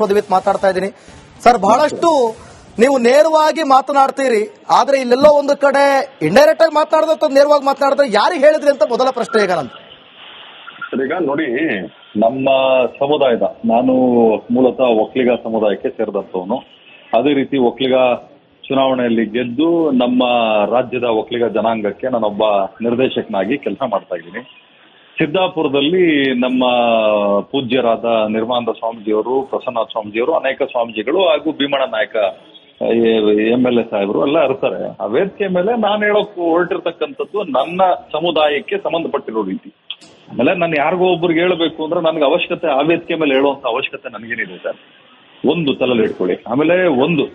ಮಾತಾಡ್ತಾ ಇದ್ದೀನಿ. ಸರ್, ಬಹಳಷ್ಟು ನೀವು ನೇರವಾಗಿ ಮಾತನಾಡ್ತೀರಿ, ಆದ್ರೆ ಇಲ್ಲೆಲ್ಲೋ ಒಂದು ಕಡೆ ಇಂಡೈರೆಕ್ಟ್ ಆಗಿ ಮಾತನಾಡಿದ್ರೆ ಅಥವಾ ನೇರವಾಗಿ ಮಾತನಾಡಿದ್ರೆ ಯಾರಿಗೆ ಹೇಳಿದ್ರಿ ಅಂತ ಮೊದಲ ಪ್ರಶ್ನೆ ಈಗ ಈಗ ನೋಡಿ, ನಮ್ಮ ಸಮುದಾಯದ, ನಾನು ಮೂಲತಃ ಒಕ್ಕಲಿಗ ಸಮುದಾಯಕ್ಕೆ ಸೇರಿದಂತವನು ಅದೇ ರೀತಿ ಒಕ್ಕಲಿಗ ಚುನಾವಣೆಯಲ್ಲಿ ಗೆದ್ದು ನಮ್ಮ ರಾಜ್ಯದ ಒಕ್ಕಲಿಗ ಜನಾಂಗಕ್ಕೆ ನಾನೊಬ್ಬ ನಿರ್ದೇಶಕನಾಗಿ ಕೆಲಸ ಮಾಡ್ತಾ ಇದ್ದೀನಿ. ಸಿದ್ದಾಪುರದಲ್ಲಿ ನಮ್ಮ ಪೂಜ್ಯರಾದ ನಿರ್ಮಾನಂದ ಸ್ವಾಮೀಜಿಯವರು ಪ್ರಸನ್ನ ಸ್ವಾಮೀಜಿಯವರು, ಅನೇಕ ಸ್ವಾಮೀಜಿಗಳು ಹಾಗೂ ಭೀಮಣ್ಣ ನಾಯಕ, ಎಂ ಎಲ್ ಎ ಸಾಹೇಬರು ಎಲ್ಲ ಇರ್ತಾರೆ. ಆ ವೇದಿಕೆ ಮೇಲೆ ನಾನು ಹೇಳೋಕ್ ಹೊರಟಿರ್ತಕ್ಕಂಥದ್ದು ನನ್ನ ಸಮುದಾಯಕ್ಕೆ ಸಂಬಂಧಪಟ್ಟಿರೋ ರೀತಿ. ಆಮೇಲೆ ನಾನು ಯಾರಿಗೋ ಒಬ್ರಿಗೆ ಹೇಳ್ಬೇಕು ಅಂದ್ರೆ ನನಗೆ ಅವಶ್ಯಕತೆ ಆ ವೇದಿಕೆ ಮೇಲೆ ಹೇಳುವಂತ ಅವಶ್ಯಕತೆ ನನಗೇನಿದೆ ಸರ್. ಒಂದು ತಲೆಲಿ ಇಟ್ಕೊಳ್ಳಿ. ಆಮೇಲೆ ಒಂದು,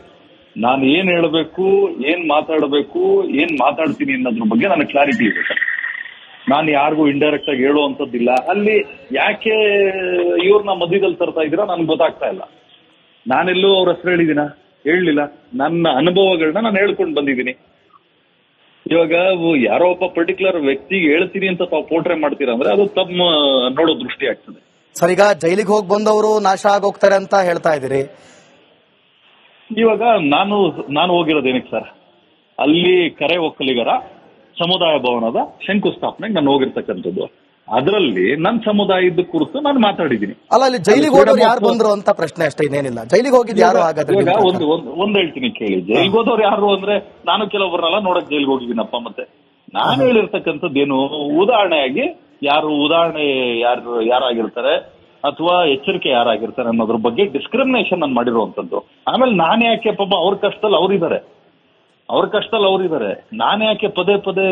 ನಾನು ಏನ್ ಹೇಳಬೇಕು, ಏನ್ ಮಾತಾಡಬೇಕು, ಏನ್ ಮಾತಾಡ್ತೀನಿ ಅನ್ನೋದ್ರ ಬಗ್ಗೆ ನನಗೆ ಕ್ಲಾರಿಟಿ ಇದೆ ಸರ್. ನಾನು ಯಾರಿಗೂ ಇಂಡೈರೆಕ್ಟ್ ಆಗಿ ಹೇಳುವಂತದ್ದಿಲ್ಲ ಅಲ್ಲಿ ಯಾಕೆ ಇವ್ರನ್ನ ಮಧ್ಯದಲ್ಲಿ ತರ್ತಾ ಇದ್ದೀರಾ ನನ್ಗೆ ಗೊತ್ತಾಗ್ತಾ ಇಲ್ಲ. ನಾನೆಲ್ಲೂ ಅವ್ರ ಹೆಸರು ಹೇಳಿದಿನ? ಹೇಳಲಿಲ್ಲ. ನನ್ನ ಅನುಭವಗಳನ್ನ ನಾನು ಹೇಳ್ಕೊಂಡು ಬಂದಿದ್ದೀನಿ. ಇವಾಗ ಯಾರೋ ಒಬ್ಬ ಪರ್ಟಿಕ್ಯುಲರ್ ವ್ಯಕ್ತಿಗೆ ಹೇಳ್ತೀನಿ ಅಂತ ತಾವು ಪೋಟ್ರೆ ಮಾಡ್ತೀರಾ ಅಂದ್ರೆ ಅದು ತಮ್ಮ ನೋಡೋ ದೃಷ್ಟಿ ಆಗ್ತದೆ. ಸರ್ ಈಗ ಜೈಲಿಗೆ ಹೋಗಿ ಬಂದವರು ನಾಶ ಆಗೋಗ್ತಾರೆ ಅಂತ ಹೇಳ್ತಾ ಇದ್ದೀರಿ. ಇವಾಗ ನಾನು ನಾನು ಹೋಗಿರೋದು ಏನಕ್ಕೆ ಸರ್? ಅಲ್ಲಿ ಕರೆ ಒಕ್ಕಲಿಗರ ಸಮುದಾಯ ಭವನದ ಶಂಕುಸ್ಥಾಪನೆಗೆ ನಾನು ಹೋಗಿರ್ತಕ್ಕಂಥದ್ದು. ಅದರಲ್ಲಿ ನನ್ನ ಸಮುದಾಯದ ಕುರಿತು ನಾನು ಮಾತಾಡಿದ್ದೀನಿ. ಅಲ್ಲ ಅಲ್ಲಿ ಜೈಲಿಗೆ ಹೋದವ್ರು ಯಾರು ಬಂದ್ರು ಅಂತ ಪ್ರಶ್ನೆ ಅಷ್ಟೇ ಇನ್ನೇನಿಲ್ಲ. ಜೈಲಿಗೆ ಹೋಗಿದ್ದು ಯಾರು ಹಾಗಾದ್ರೆ ಇವಾಗ ಒಂದು ಒಂದು ಒಂದ್ ಹೇಳ್ತೀನಿ ಕೇಳಿ. ಜೈಲಿಗೆ ಹೋದವ್ರು ಯಾರು ಅಂದ್ರೆ ನಾನು ಕೆಲವೊಬ್ಬರನ್ನೆಲ್ಲ ನೋಡಕ್ ಜೈಲಿಗೆ ಹೋಗಿದ್ದೀನಪ್ಪ ಮತ್ತೆ. ನಾನು ಹೇಳಿರ್ತಕ್ಕಂಥದ್ದೇನು ಉದಾಹರಣೆಯಾಗಿ ಯಾರು ಉದಾಹರಣೆ ಯಾರು ಯಾರಾಗಿರ್ತಾರೆ ಅಥವಾ ಎಚ್ಚರಿಕೆ ಯಾರಾಗಿರ್ತಾರೆ ಅನ್ನೋದ್ರ ಬಗ್ಗೆ ಡಿಸ್ಕ್ರಿಮಿನೇಷನ್ ನಾನು ಮಾಡಿರುವಂತದ್ದು ಆಮೇಲೆ ನಾನು ಯಾಕೆ ಪಾಪ ಅವ್ರ ಕಷ್ಟದಲ್ಲಿ ಅವ್ರಿದ್ದಾರೆ. ಅವ್ರ ಕಷ್ಟದಲ್ಲಿ ಅವ್ರಿದ್ದಾರೆ ನಾನು ಯಾಕೆ ಪದೇ ಪದೇ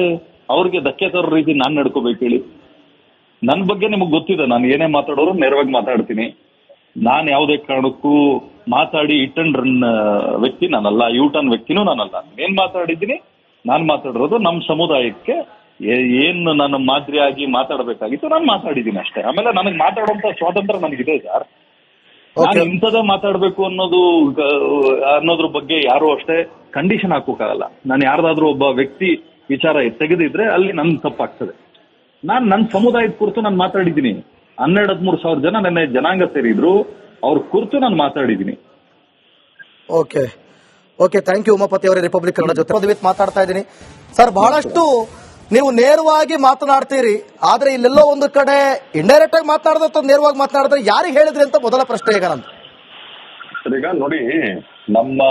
ಅವ್ರಿಗೆ ಧಕ್ಕೆ ತರೋ ರೀತಿ ನಾನು ನಡ್ಕೋಬೇಕು ಹೇಳಿ. ನನ್ನ ಬಗ್ಗೆ ನಿಮಗೆ ಗೊತ್ತಿದೆ, ನಾನು ಏನೇ ಮಾತಾಡೋರು ನೇರವಾಗಿ ಮಾತಾಡ್ತೀನಿ. ನಾನು ಯಾವುದೇ ಕಾರಣಕ್ಕೂ ಮಾತಾಡಿ ಇಟ್ಟನ್ ರನ್ ವ್ಯಕ್ತಿ ನಾನಲ್ಲ ಯೂ ಟರ್ನ್ ವ್ಯಕ್ತಿನೂ ನಾನಲ್ಲ. ಏನ್ ಮಾತಾಡಿದ್ದೀನಿ, ನಾನು ಮಾತಾಡಿರೋದು ನಮ್ಮ ಸಮುದಾಯಕ್ಕೆ ಏನು ಏನ್ ನಾನು ಮಾದರಿಯಾಗಿ ಮಾತಾಡಬೇಕಾಗಿತ್ತು ನಾನು ಮಾತಾಡಿದ್ದೀನಿ ಅಷ್ಟೇ. ಆಮೇಲೆ ನನಗೆ ಮಾತಾಡುವಂತ ಸ್ವಾತಂತ್ರ್ಯ ನನಗಿದೆ ಸರ್. ನಾನು ಇಂಥದ ಮಾತಾಡ್ಬೇಕು ಅನ್ನೋದು ಅನ್ನೋದ್ರ ಬಗ್ಗೆ ಯಾರು ಅಷ್ಟೇ ಕಂಡೀಷನ್ ಹಾಕೋಕ್ಕಾಗಲ್ಲ. ನಾನು ಯಾರ್ದಾದ್ರೂ ಒಬ್ಬ ವ್ಯಕ್ತಿ ವಿಚಾರ ತೆಗೆದಿದ್ರೆ ಅಲ್ಲಿ ನನ್ ತಪ್ಪಾಗ್ತದೆ. ನಾನ್ ನನ್ನ ಸಮುದಾಯದ ಕುರಿತು ನಾನು ಮಾತಾಡಿದ್ದೀನಿ. ಹನ್ನೆರಡು ಹದಿಮೂರು ಸಾವಿರ ಜನ ನನ್ನ ಜನಾಂಗ ಸೇರಿದ್ರು. ಅವ್ರ ಕುರಿತು ನಾನು ಮಾತಾಡಿದ್ದೀನಿ. Okay okay thank you Umapathi ಅವರೇ ರಿಪಬ್ಲಿಕ್ ಕನ್ನಡ ಜೊತೆ. ಮಾತಾಡ್ತಾ ಇದ್ದೀನಿ. ಸರ್ ಬಹಳಷ್ಟು ನೀವು ನೇರವಾಗಿ ಮಾತನಾಡ್ತೀರಿ, ಆದ್ರೆ ಇಲ್ಲೆಲ್ಲೋ ಒಂದು ಕಡೆ ಇಂಡೈರೆಕ್ಟ್ ಆಗಿ ಮಾತನಾಡೋದು ಅಥವಾ ನೇರವಾಗಿ ಮಾತನಾಡಿದ್ರೆ ಯಾರಿಗೆ ಹೇಳಿದ್ರಿ ಅಂತ ಮೊದಲ ಪ್ರಶ್ನೆ ಈಗ ನಂದು ಈಗ ನೋಡಿ, ನಮ್ಮ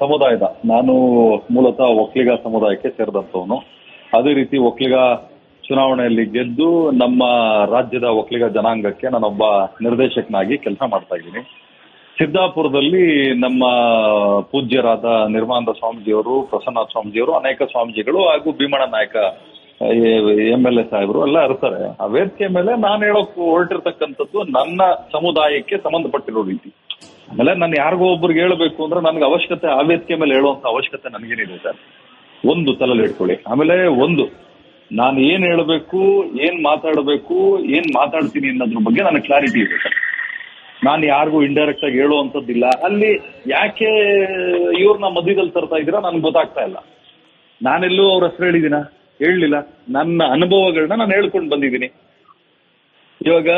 ಸಮುದಾಯದ, ನಾನು ಮೂಲತಃ ಒಕ್ಕಲಿಗ ಸಮುದಾಯಕ್ಕೆ ಸೇರಿದಂತವನು ಅದೇ ರೀತಿ ಒಕ್ಕಲಿಗ ಚುನಾವಣೆಯಲ್ಲಿ ಗೆದ್ದು ನಮ್ಮ ರಾಜ್ಯದ ಒಕ್ಕಲಿಗ ಜನಾಂಗಕ್ಕೆ ನಾನೊಬ್ಬ ನಿರ್ದೇಶಕನಾಗಿ ಕೆಲಸ ಮಾಡ್ತಾ ಇದ್ದೀನಿ. ಸಿದ್ದಾಪುರದಲ್ಲಿ ನಮ್ಮ ಪೂಜ್ಯರಾದ ನಿರ್ಮಾನಂದ ಸ್ವಾಮೀಜಿಯವರು, ಪ್ರಸನ್ನ ಸ್ವಾಮೀಜಿಯವರು, ಅನೇಕ ಸ್ವಾಮೀಜಿಗಳು ಹಾಗೂ ಭೀಮಣ್ಣ ನಾಯಕ ಎಂ ಎಲ್ ಎ ಸಾಹೇಬರು ಎಲ್ಲ ಇರ್ತಾರೆ ಆ ವೇದಿಕೆ ಮೇಲೆ ನಾನು ಹೇಳೋಕ್ ಹೊರಟಿರ್ತಕ್ಕಂಥದ್ದು ನನ್ನ ಸಮುದಾಯಕ್ಕೆ ಸಂಬಂಧಪಟ್ಟಿರೋ ರೀತಿ. ಆಮೇಲೆ ನಾನು ಯಾರಿಗೋ ಒಬ್ರಿಗೆ ಹೇಳ್ಬೇಕು ಅಂದ್ರೆ ನನಗೆ ಅವಶ್ಯಕತೆ ಆ ವೇದಿಕೆ ಮೇಲೆ ಹೇಳುವಂತ ಅವಶ್ಯಕತೆ ನನಗೇನಿದೆ ಸರ್. ಒಂದು ತಲೆಯಲ್ಲಿ ಇಟ್ಕೊಳ್ಳಿ. ಆಮೇಲೆ ಒಂದು, ನಾನು ಏನ್ ಹೇಳಬೇಕು, ಏನ್ ಮಾತಾಡಬೇಕು, ಏನ್ ಮಾತಾಡ್ತೀನಿ ಅನ್ನೋದ್ರ ಬಗ್ಗೆ ನನಗೆ ಕ್ಲಾರಿಟಿ ಇದೆ ಸರ್. ನಾನು ಯಾರಿಗೂ ಇಂಡೈರೆಕ್ಟ್ ಆಗಿ ಹೇಳುವಂತದ್ದಿಲ್ಲ ಅಲ್ಲಿ ಯಾಕೆ ಇವ್ರನ್ನ ಮಧ್ಯದಲ್ಲಿ ತರ್ತಾ ಇದ್ದೀರಾ ನನ್ಗೆ ಗೊತ್ತಾಗ್ತಾ ಇಲ್ಲ. ನಾನೆಲ್ಲೂ ಅವ್ರ ಹೆಸರು ಹೇಳಿದಿನ ಹೇಳಲಿಲ್ಲ. ನನ್ನ ಅನುಭವಗಳನ್ನ ನಾನು ಹೇಳ್ಕೊಂಡು ಬಂದಿದ್ದೀನಿ. ಇವಾಗ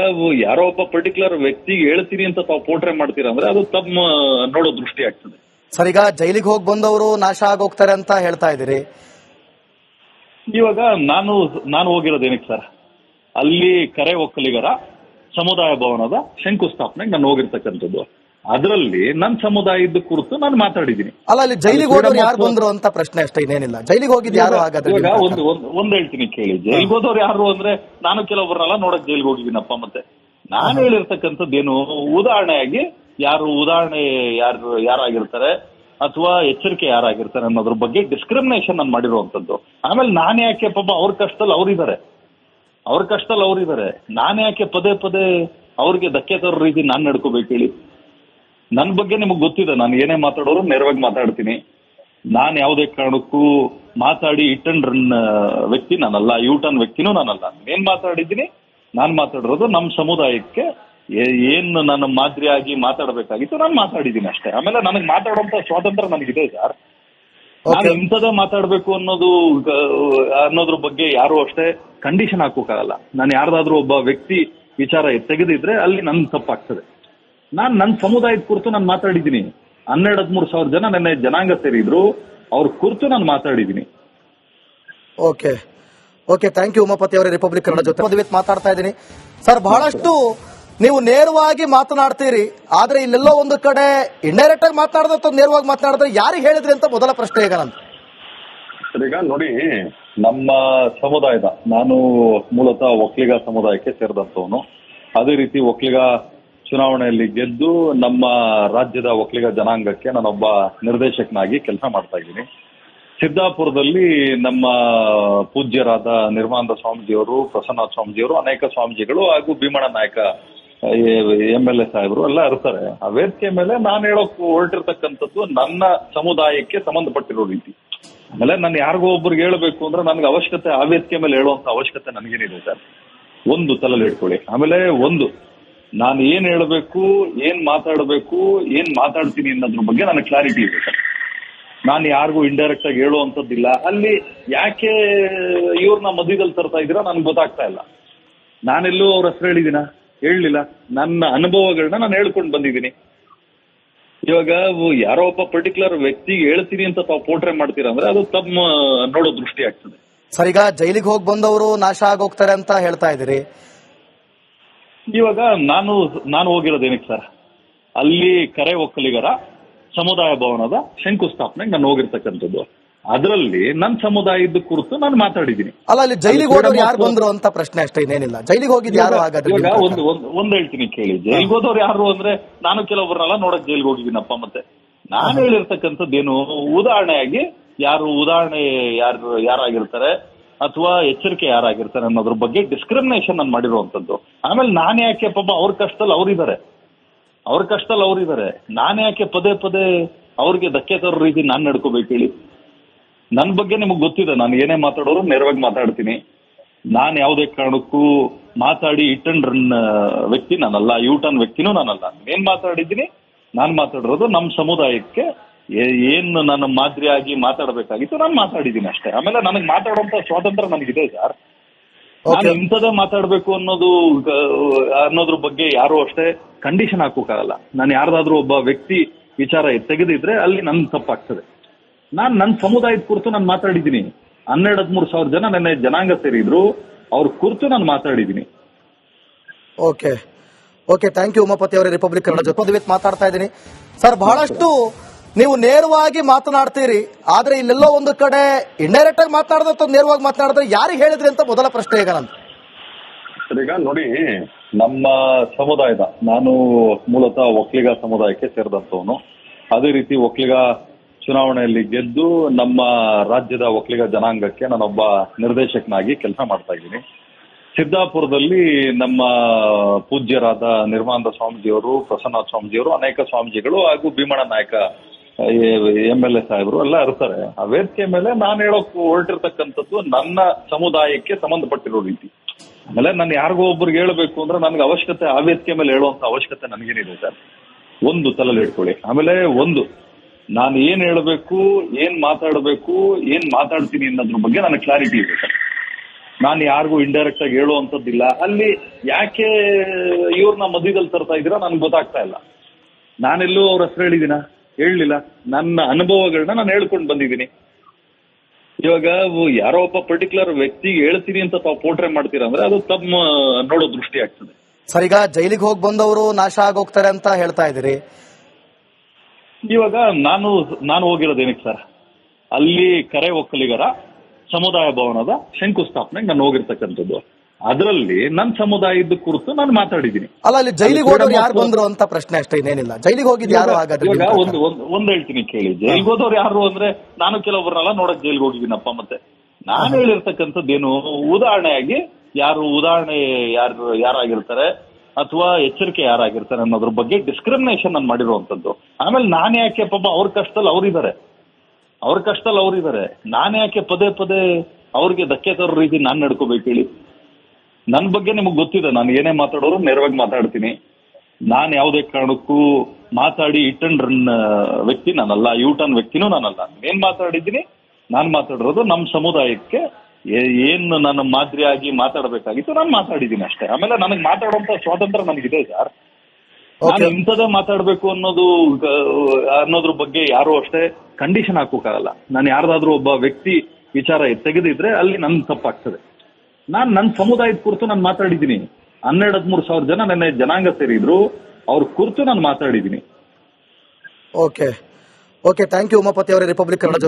ಯಾರೋ ಒಬ್ಬ ಪರ್ಟಿಕ್ಯುಲರ್ ವ್ಯಕ್ತಿಗೆ ಹೇಳ್ತೀನಿ ಅಂತ ತಾವು ಪೋಟ್ರೆ ಮಾಡ್ತೀರಾ ಅಂದ್ರೆ ಅದು ತಮ್ಮ ನೋಡೋ ದೃಷ್ಟಿ ಆಗ್ತದೆ. ಸರ್ ಈಗ ಜೈಲಿಗೆ ಹೋಗಿ ಬಂದವರು ನಾಶ ಆಗೋಗ್ತಾರೆ ಅಂತ ಹೇಳ್ತಾ ಇದ್ದೀರಿ. ಇವಾಗ ನಾನು ನಾನು ಹೋಗಿರೋದು ಏನಕ್ಕೆ ಸರ್? ಅಲ್ಲಿ ಕರೆ ಒಕ್ಕಲಿಗರ ಸಮುದಾಯ ಭವನದ ಶಂಕುಸ್ಥಾಪನೆಗೆ ನಾನು ಹೋಗಿರ್ತಕ್ಕಂಥದ್ದು. ಅದರಲ್ಲಿ ನನ್ನ ಸಮುದಾಯದ ಕುರಿತು ನಾನು ಮಾತಾಡಿದ್ದೀನಿ. ಅಲ್ಲ ಅಲ್ಲಿ ಜೈಲಿಗೆ ಹೋದವ್ರು ಯಾರು ಬಂದ್ರು ಅಂತ ಪ್ರಶ್ನೆ ಅಷ್ಟೇ ಇನ್ನೇನಿಲ್ಲ. ಜೈಲಿಗೆ ಹೋಗಿದ್ ಯಾರು ಹಾಗಾದ್ರೆ ಇವಾಗ ಒಂದು ಒಂದು ಒಂದ್ ಹೇಳ್ತೀನಿ ಕೇಳಿ. ಜೈಲಿಗೆ ಹೋದವ್ರು ಯಾರು ಅಂದ್ರೆ ನಾನು ಕೆಲವೊಬ್ಬರನ್ನೆಲ್ಲ ನೋಡಕ್ ಜೈಲಿಗೆ ಹೋಗಿದ್ದೀನಪ್ಪ ಮತ್ತೆ. ನಾನು ಹೇಳಿರ್ತಕ್ಕಂಥದ್ದೇನು ಉದಾಹರಣೆಯಾಗಿ ಯಾರು ಉದಾಹರಣೆ ಯಾರು ಯಾರಾಗಿರ್ತಾರೆ ಅಥವಾ ಎಚ್ಚರಿಕೆ ಯಾರಾಗಿರ್ತಾರೆ ಅನ್ನೋದ್ರ ಬಗ್ಗೆ ಡಿಸ್ಕ್ರಿಮಿನೇಷನ್ ನಾನು ಮಾಡಿರುವಂತದ್ದು ಆಮೇಲೆ ನಾನು ಯಾಕೆ ಪಾಪ ಅವ್ರ ಕಷ್ಟದಲ್ಲಿ ಅವ್ರಿದ್ದಾರೆ. ಅವ್ರ ಕಷ್ಟದಲ್ಲಿ ಅವ್ರಿದ್ದಾರೆ. ನಾನು ಯಾಕೆ ಪದೇ ಪದೇ ಅವ್ರಿಗೆ ಧಕ್ಕೆ ತರೋ ರೀತಿ ನಾನು ನಡ್ಕೋಬೇಕು ಹೇಳಿ. ನನ್ನ ಬಗ್ಗೆ ನಿಮಗೆ ಗೊತ್ತಿದೆ ನಾನು ಏನೇ ಮಾತಾಡೋರು ನೇರವಾಗಿ ಮಾತಾಡ್ತೀನಿ. ನಾನು ಯಾವುದೇ ಕಾರಣಕ್ಕೂ ಮಾತಾಡಿ ಇಟ್ಟನ್ ಅಂಡ್ ರನ್ ವ್ಯಕ್ತಿ ನಾನಲ್ಲ ಯೂಟನ್ ಟರ್ನ್ ವ್ಯಕ್ತಿನೂ ನಾನಲ್ಲ. ಏನ್ ಮಾತಾಡಿದ್ದೀನಿ ನಾನು ಮಾತಾಡಿರೋದು ನಮ್ಮ ಸಮುದಾಯಕ್ಕೆ ಏನು ಏನ್ ನಾನು ಮಾದರಿಯಾಗಿ ಮಾತಾಡಬೇಕಾಗಿತ್ತು ನಾನು ಮಾತಾಡಿದ್ದೀನಿ ಅಷ್ಟೇ. ಆಮೇಲೆ ನನಗೆ ಮಾತಾಡುವಂತ ಸ್ವಾತಂತ್ರ್ಯ ನನಗಿದೆ ಸರ್. ನಾನು. ಇಂಥದೇ ಮಾತಾಡಬೇಕು ಅನ್ನೋದು ಅನ್ನೋದ್ರ ಬಗ್ಗೆ ಯಾರು ಅಷ್ಟೇ ಕಂಡೀಷನ್ ಹಾಕೋಕ್ಕಾಗಲ್ಲ. ನಾನು ಯಾರ್ದಾದ್ರೂ ಒಬ್ಬ ವ್ಯಕ್ತಿ ವಿಚಾರ ತೆಗೆದಿದ್ರೆ ಅಲ್ಲಿ ನನ್ ತಪ್ಪಾಗ್ತದೆ. ನಾನ್ ನನ್ನ ಸಮುದಾಯದ ಕುರಿತು ನಾನು ಮಾತಾಡಿದ್ದೀನಿ. ಹನ್ನೆರಡು ಹದಿಮೂರು ಸಾವಿರ ಜನ ನನ್ನ ಜನಾಂಗ ಸೇರಿದ್ರು. ಅವ್ರ ಕುರಿತು ನಾನು ಮಾತಾಡಿದ್ದೀನಿ. Okay. Okay thank you Umapathi ಅವರೇ ರಿಪಬ್ಲಿಕ್ ಕನ್ನಡ ಜೊತೆ. ಮದುವೆ ಮಾತಾಡ್ತಾ ಇದ್ದೀನಿ. ಸರ್ ಬಹಳಷ್ಟು ನೀವು ನೇರವಾಗಿ ಮಾತನಾಡ್ತೀರಿ. ಆದ್ರೆ ಇಲ್ಲೆಲ್ಲೋ ಒಂದು ಕಡೆ ಇಂಡೈರೆಕ್ಟ್ ಆಗಿ ಮಾತನಾಡಿದ್ರೆ ಅಥವಾ ನೇರವಾಗಿ ಮಾತನಾಡಿದ್ರೆ ಯಾರಿಗೆ ಹೇಳಿದ್ರಿ ಅಂತ ಮೊದಲ ಪ್ರಶ್ನೆ ಈಗ ನಂದು. ಸರ್ ಈಗ ನೋಡಿ ನಮ್ಮ ಸಮುದಾಯದ ನಾನು ಮೂಲತಃ ಒಕ್ಕಲಿಗ ಸಮುದಾಯಕ್ಕೆ ಸೇರಿದಂತವನು ಅದೇ ರೀತಿ ಒಕ್ಕಲಿಗ ಚುನಾವಣೆಯಲ್ಲಿ ಗೆದ್ದು ನಮ್ಮ ರಾಜ್ಯದ ಒಕ್ಕಲಿಗ ಜನಾಂಗಕ್ಕೆ ನಾನೊಬ್ಬ ನಿರ್ದೇಶಕನಾಗಿ ಕೆಲಸ ಮಾಡ್ತಾ ಇದ್ದೀನಿ. ಸಿದ್ದಾಪುರದಲ್ಲಿ ನಮ್ಮ ಪೂಜ್ಯರಾದ ನಿರ್ಮಾನಂದ ಸ್ವಾಮೀಜಿಯವರು ಪ್ರಸನ್ನ ಸ್ವಾಮೀಜಿಯವರು, ಅನೇಕ ಸ್ವಾಮೀಜಿಗಳು ಹಾಗೂ ಭೀಮಣ್ಣ ನಾಯಕ, ಎಂ ಎಲ್ ಎ ಸಾಹೇಬರು ಎಲ್ಲ ಇರ್ತಾರೆ. ಆ ವೇದಿಕೆ ಮೇಲೆ ನಾನು ಹೇಳೋಕ್ ಹೊರಟಿರ್ತಕ್ಕಂಥದ್ದು ನನ್ನ ಸಮುದಾಯಕ್ಕೆ ಸಂಬಂಧಪಟ್ಟಿರೋ ರೀತಿ. ಆಮೇಲೆ ನಾನು ಯಾರಿಗೋ ಒಬ್ರಿಗೆ ಹೇಳ್ಬೇಕು ಅಂದ್ರೆ ನನಗೆ ಅವಶ್ಯಕತೆ ಆ ವೇದಿಕೆ ಮೇಲೆ ಹೇಳುವಂತ ಅವಶ್ಯಕತೆ ನನಗೇನಿದೆ ಸರ್. ಒಂದು ತಲೆಲಿ ಇಟ್ಕೊಳ್ಳಿ. ಆಮೇಲೆ ಒಂದು ನಾನು ಏನ್ ಹೇಳಬೇಕು, ಏನ್ ಮಾತಾಡಬೇಕು, ಏನ್ ಮಾತಾಡ್ತೀನಿ ಅನ್ನೋದ್ರ ಬಗ್ಗೆ ನನಗೆ ಕ್ಲಾರಿಟಿ ಇದೆ ಸರ್. ನಾನು ಯಾರಿಗೂ ಇಂಡೈರೆಕ್ಟ್ ಆಗಿ ಹೇಳುವಂತದ್ದಿಲ್ಲ ಅಲ್ಲಿ ಯಾಕೆ ಇವ್ರನ್ನ ಮಧ್ಯದಲ್ಲಿ ತರ್ತಾ ಇದ್ದೀರಾ ನನ್ಗೆ ಗೊತ್ತಾಗ್ತಾ ಇಲ್ಲ. ನಾನೆಲ್ಲೂ ಅವ್ರ ಹೆಸರು ಹೇಳಿದಿನ? ಹೇಳಲಿಲ್ಲ. ನನ್ನ ಅನುಭವಗಳನ್ನ ನಾನು ಹೇಳ್ಕೊಂಡು ಬಂದಿದ್ದೀನಿ. ಇವಾಗ ಯಾರೋ ಒಬ್ಬ ಪರ್ಟಿಕ್ಯುಲರ್ ವ್ಯಕ್ತಿಗೆ ಹೇಳ್ತೀನಿ ಅಂತ ತಾವು ಪೋಟ್ರೆ ಮಾಡ್ತೀರಾ ಅಂದ್ರೆ ಅದು ತಮ್ಮ ನೋಡೋ ದೃಷ್ಟಿ ಆಗ್ತದೆ. ಸರ್, ಈಗ ಜೈಲಿಗೆ ಹೋಗಿ ಬಂದವರು ನಾಶ ಆಗೋಗ್ತಾರೆ ಅಂತ ಹೇಳ್ತಾ ಇದ್ದೀರಿ. ಇವಾಗ ನಾನು ನಾನು ಹೋಗಿರೋದು ಏನಕ್ಕೆ ಸರ್? ಅಲ್ಲಿ ಕರೆ ಒಕ್ಕಲಿಗರ ಸಮುದಾಯ ಭವನದ ಶಂಕುಸ್ಥಾಪನೆಗೆ ನಾನು ಹೋಗಿರ್ತಕ್ಕಂಥದ್ದು. ಅದರಲ್ಲಿ ನನ್ನ ಸಮುದಾಯದ ಕುರಿತು ನಾನು ಮಾತಾಡಿದ್ದೀನಿ. ಅಲ್ಲ ಅಲ್ಲಿ ಜೈಲಿಗೆ ಹೋದವ್ರು ಯಾರು ಬಂದ್ರು ಅಂತ ಪ್ರಶ್ನೆ ಅಷ್ಟೇ ಇನ್ನೇನಿಲ್ಲ. ಜೈಲಿಗೆ ಹೋಗಿದ್ದು ಯಾರು ಇವಾಗ ಒಂದು ಒಂದು ಒಂದ್ ಹೇಳ್ತೀನಿ ಕೇಳಿ. ಜೈಲಿಗೆ ಹೋದವ್ರು ಯಾರು ಅಂದ್ರೆ ನಾನು ಕೆಲವೊಬ್ಬರನ್ನೆಲ್ಲ ನೋಡಕ್ ಜೈಲಿಗೆ ಹೋಗಿದ್ದೀನಪ್ಪ ಮತ್ತೆ. ನಾನು ಹೇಳಿರ್ತಕ್ಕಂಥದ್ದೇನು ಉದಾಹರಣೆಯಾಗಿ ಯಾರು ಉದಾಹರಣೆ ಯಾರು ಯಾರಾಗಿರ್ತಾರೆ? ಅಥವಾ ಎಚ್ಚರಿಕೆ ಯಾರಾಗಿರ್ತಾರೆ ಅನ್ನೋದ್ರ ಬಗ್ಗೆ ಡಿಸ್ಕ್ರಿಮಿನೇಷನ್ ನಾನು ಮಾಡಿರುವಂತದ್ದು ಆಮೇಲೆ ನಾನು ಯಾಕೆ ಪಾಪ ಅವ್ರ ಕಷ್ಟದಲ್ಲಿ ಅವರಿದ್ದಾರೆ ಅವ್ರ ಕಷ್ಟದಲ್ಲಿ ಅವರಿದ್ದಾರೆ ನಾನು ಯಾಕೆ ಪದೇ ಪದೇ ಅವ್ರಿಗೆ ಧಕ್ಕೆ ತರೋ ರೀತಿ ನಾನು ನಡ್ಕೋಬೇಕು ಹೇಳಿ. ನನ್ನ ಬಗ್ಗೆ ನಿಮಗೆ ಗೊತ್ತಿದೆ, ನಾನು ಏನೇ ಮಾತಾಡೋರು ನೇರವಾಗಿ ಮಾತಾಡ್ತೀನಿ. ನಾನು ಯಾವುದೇ ಕಾರಣಕ್ಕೂ ಮಾತಾಡಿ ಇಟ್ಟಂಡ್ ರನ್ ವ್ಯಕ್ತಿ ನಾನಲ್ಲ ಯೂಟನ್ ವ್ಯಕ್ತಿನೂ ನಾನಲ್ಲ. ಏನ್ ಮಾತಾಡಿದ್ದೀನಿ, ನಾನು ಮಾತಾಡಿರೋದು ನಮ್ಮ ಸಮುದಾಯಕ್ಕೆ ಏನು ನನ್ನ ಮಾದರಿಯಾಗಿ ಮಾತಾಡಬೇಕಾಗಿತ್ತು ನಾನು ಮಾತಾಡಿದ್ದೀನಿ ಅಷ್ಟೇ. ಆಮೇಲೆ ನನಗೆ ಮಾತಾಡುವಂತ ಸ್ವಾತಂತ್ರ್ಯ ನನಗಿದೆ ಸರ್. ನಾನು. ಇಂಥದೇ ಮಾತಾಡ್ಬೇಕು ಅನ್ನೋದು ಅನ್ನೋದ್ರ ಬಗ್ಗೆ ಯಾರು ಅಷ್ಟೇ ಕಂಡೀಷನ್ ಹಾಕೋಕ್ಕಾಗಲ್ಲ. ನಾನು ಯಾರ್ದಾದ್ರೂ ಒಬ್ಬ ವ್ಯಕ್ತಿ ವಿಚಾರ ತೆಗೆದಿದ್ರೆ ಅಲ್ಲಿ ನನ್ ತಪ್ಪಾಗ್ತದೆ. ನಾನು ನನ್ನ ಸಮುದಾಯದ ಕುರಿತು ನಾನು ಮಾತಾಡಿದ್ದೀನಿ. ಹನ್ನೆರಡು ಹದಿಮೂರು ಸಾವಿರ ಜನ ನೆನ್ನೆ ಜನಾಂಗ ಸೇರಿದ್ರು. ಅವ್ರ ಕುರಿತು ನಾನು ಮಾತಾಡಿದ್ದೀನಿ. Okay okay thank you Umapathi ಅವರೇ ರಿಪಬ್ಲಿಕ್ ಕನ್ನಡ ಜೊತೆ ಮಾತಾಡ್ತಾ ಇದ್ದೀನಿ. ಸರ್ ಬಹಳಷ್ಟು ನೀವು ನೇರವಾಗಿ ಮಾತನಾಡ್ತೀರಿ, ಆದ್ರೆ ಇಲ್ಲೆಲ್ಲೋ ಒಂದು ಕಡೆ ಇಂಡೈರೆಕ್ಟ್ ಆಗಿ ಮಾತನಾಡಿದ್ರೆ ಅಥವಾ ನೇರವಾಗಿ ಮಾತನಾಡಿದ್ರೆ ಯಾರಿಗೆ ಹೇಳಿದ್ರಿ ಅಂತ ಮೊದಲ ಪ್ರಶ್ನೆ ಈಗ ಈಗ ನೋಡಿ, ನಮ್ಮ ಸಮುದಾಯದ, ನಾನು ಮೂಲತಃ ಒಕ್ಕಲಿಗ ಸಮುದಾಯಕ್ಕೆ ಸೇರಿದಂತವನು ಅದೇ ರೀತಿ ಒಕ್ಕಲಿಗ ಚುನಾವಣೆಯಲ್ಲಿ ಗೆದ್ದು ನಮ್ಮ ರಾಜ್ಯದ ಒಕ್ಕಲಿಗ ಜನಾಂಗಕ್ಕೆ ನಾನೊಬ್ಬ ನಿರ್ದೇಶಕನಾಗಿ ಕೆಲಸ ಮಾಡ್ತಾ ಇದ್ದೀನಿ. ಸಿದ್ದಾಪುರದಲ್ಲಿ ನಮ್ಮ ಪೂಜ್ಯರಾದ ನಿರ್ಮಾನಂದ ಸ್ವಾಮೀಜಿಯವರು, ಪ್ರಸನ್ನ ಸ್ವಾಮೀಜಿಯವರು, ಅನೇಕ ಸ್ವಾಮೀಜಿಗಳು ಹಾಗೂ ಭೀಮಣ್ಣ ನಾಯಕ ಎಂ ಎಲ್ ಎ ಸಾಹೇಬರು ಎಲ್ಲ ಇರ್ತಾರೆ. ಆ ವೇದಿಕೆ ಮೇಲೆ ನಾನು ಹೇಳೋಕ್ ಹೊರಟಿರ್ತಕ್ಕಂಥದ್ದು ನನ್ನ ಸಮುದಾಯಕ್ಕೆ ಸಂಬಂಧಪಟ್ಟಿರೋ ರೀತಿ. ಆಮೇಲೆ ನಾನು ಯಾರಿಗೋ ಒಬ್ರಿಗೆ ಹೇಳಬೇಕು ಅಂದ್ರೆ ನನಗೆ ಅವಶ್ಯಕತೆ ಆ ವೇದಿಕೆ ಮೇಲೆ ಹೇಳುವಂತ ಅವಶ್ಯಕತೆ ನನಗೇನಿದೆ ಸರ್. ಒಂದು ತಲೆಯಲ್ಲಿ ಇಟ್ಕೊಳ್ಳಿ. ಆಮೇಲೆ ಒಂದು, ನಾನು ಏನ್ ಹೇಳಬೇಕು, ಏನ್ ಮಾತಾಡಬೇಕು, ಏನ್ ಮಾತಾಡ್ತೀನಿ ಅನ್ನೋದ್ರ ಬಗ್ಗೆ ನನಗೆ ಕ್ಲಾರಿಟಿ ಇದೆ ಸರ್. ನಾನು ಯಾರಿಗೂ ಇಂಡೈರೆಕ್ಟ್ ಆಗಿ ಹೇಳುವಂಥದ್ದಿಲ್ಲ ಅಲ್ಲಿ ಯಾಕೆ ಇವ್ರನ್ನ ಮಧ್ಯದಲ್ಲಿ ತರ್ತಾ ಇದ್ದೀರಾ ನನ್ಗೆ ಗೊತ್ತಾಗ್ತಾ ಇಲ್ಲ. ನಾನೆಲ್ಲೂ ಅವ್ರ ಹೆಸರು ಹೇಳಿದಿನ ಹೇಳಲಿಲ್ಲ ನನ್ನ ಅನುಭವಗಳನ್ನ ನಾನು ಹೇಳ್ಕೊಂಡು ಬಂದಿದ್ದೀನಿ. ಇವಾಗ ಯಾರೋ ಒಬ್ಬ ಪರ್ಟಿಕ್ಯುಲರ್ ವ್ಯಕ್ತಿಗೆ ಹೇಳ್ತೀನಿ ಅಂತ ತಾವು ಪೋಟ್ರೆ ಮಾಡ್ತೀರಾ ಅಂದ್ರೆ ಅದು ತಮ್ಮ ನೋಡೋ ದೃಷ್ಟಿ ಆಗ್ತದೆ. ಸರ್ ಈಗ ಜೈಲಿಗೆ ಹೋಗಿ ಬಂದವರು ನಾಶ ಆಗೋಗ್ತಾರೆ ಅಂತ ಹೇಳ್ತಾ ಇದ್ದೀರಿ. ಇವಾಗ ನಾನು ನಾನು ಹೋಗಿರೋದು ಏನಕ್ಕೆ ಸರ್? ಅಲ್ಲಿ ಕರೆ ಒಕ್ಕಲಿಗರ ಸಮುದಾಯ ಭವನದ ಶಂಕುಸ್ಥಾಪನೆಗೆ ನಾನು ಹೋಗಿರ್ತಕ್ಕಂಥದ್ದು. ಅದರಲ್ಲಿ ನನ್ನ ಸಮುದಾಯದ ಕುರಿತು ನಾನು ಮಾತಾಡಿದ್ದೀನಿ. ಅಲ್ಲ ಅಲ್ಲಿ ಜೈಲಿಗೆ ಹೋದವ್ರು ಯಾರು ಬಂದ್ರು ಅಂತ ಪ್ರಶ್ನೆ ಅಷ್ಟೇ ಇನ್ನೇನಿಲ್ಲ. ಜೈಲಿಗೆ ಹೋಗಿದ್ ಯಾರು ಹಾಗಾದ್ರೆ ಇವಾಗ ಒಂದು ಒಂದು ಒಂದ್ ಹೇಳ್ತೀನಿ ಕೇಳಿ. ಜೈಲಿಗೆ ಹೋದವ್ರು ಯಾರು ಅಂದ್ರೆ ನಾನು ಕೆಲವೊಬ್ಬರನ್ನೆಲ್ಲ ನೋಡಕ್ ಜೈಲಿಗೆ ಹೋಗಿದ್ದೀನಪ್ಪ ಮತ್ತೆ. ನಾನು ಹೇಳಿರ್ತಕ್ಕಂಥದ್ದೇನು ಉದಾಹರಣೆಯಾಗಿ ಯಾರು ಉದಾಹರಣೆ ಯಾರು ಯಾರಾಗಿರ್ತಾರೆ ಅಥವಾ ಎಚ್ಚರಿಕೆ ಯಾರಾಗಿರ್ತಾರೆ ಅನ್ನೋದ್ರ ಬಗ್ಗೆ ಡಿಸ್ಕ್ರಿಮಿನೇಷನ್ ನಾನು ಮಾಡಿರುವಂತದ್ದು ಆಮೇಲೆ ನಾನು ಯಾಕೆ ಪಾಪ ಅವ್ರ ಕಷ್ಟದಲ್ಲಿ ಅವರಿದ್ದಾರೆ. ಅವ್ರ ಕಷ್ಟದಲ್ಲಿ ಅವರಿದ್ದಾರೆ. ನಾನು ಯಾಕೆ ಪದೇ ಪದೇ ಅವ್ರಿಗೆ ಧಕ್ಕೆ ತರೋ ರೀತಿ ನಾನು ನಡ್ಕೋಬೇಕು ಹೇಳಿ. ನನ್ನ ಬಗ್ಗೆ ನಿಮಗೆ ಗೊತ್ತಿದೆ ನಾನು ಏನೇ ಮಾತಾಡೋರು ನೇರವಾಗಿ ಮಾತಾಡ್ತೀನಿ. ನಾನು ಯಾವುದೇ ಕಾರಣಕ್ಕೂ ಮಾತಾಡಿ ಇಟ್ಟನ್ ರನ್ ವ್ಯಕ್ತಿ ನಾನಲ್ಲ ಯೂ ಟರ್ನ್ ವ್ಯಕ್ತಿನೂ ನಾನಲ್ಲ. ಏನ್ ಮಾತಾಡಿದ್ದೀನಿ ನಾನು ಮಾತಾಡಿರೋದು ನಮ್ಮ ಸಮುದಾಯಕ್ಕೆ ಏನು ನನ್ನ ಮಾದರಿಯಾಗಿ ಮಾತಾಡಬೇಕಾಗಿತ್ತು ನಾನು ಮಾತಾಡಿದ್ದೀನಿ ಅಷ್ಟೇ. ಆಮೇಲೆ ನನಗೆ ಮಾತಾಡುವಂತ ಸ್ವಾತಂತ್ರ್ಯ ನನಗಿದೆ ಸರ್. ನಾನು. ಇಂಥದೇ ಮಾತಾಡ್ಬೇಕು ಅನ್ನೋದು ಅನ್ನೋದ್ರ ಬಗ್ಗೆ ಯಾರು ಅಷ್ಟೇ ಕಂಡೀಷನ್ ಹಾಕೋಕ್ಕಾಗಲ್ಲ. ನಾನು ಯಾರ್ದಾದ್ರೂ ಒಬ್ಬ ವ್ಯಕ್ತಿ ವಿಚಾರ ತೆಗೆದಿದ್ರೆ ಅಲ್ಲಿ ನನ್ ತಪ್ಪಾಗ್ತದೆ. ನಾನ್ ನನ್ನ ಸಮುದಾಯದ ಕುರಿತು ನಾನು ಮಾತಾಡಿದ್ದೀನಿ. ಹನ್ನೆರಡು, ಹದಿಮೂರು ಸಾವಿರ ಜನ ನನ್ನ ಜನಾಂಗ ಸೇರಿದ್ರು. ಅವ್ರ ಕುರಿತು ನಾನು ಮಾತಾಡಿದ್ದೀನಿ. Okay okay thank you Umapathi ಅವರೇ ರಿಪಬ್ಲಿಕ್ ಕನ್ನಡ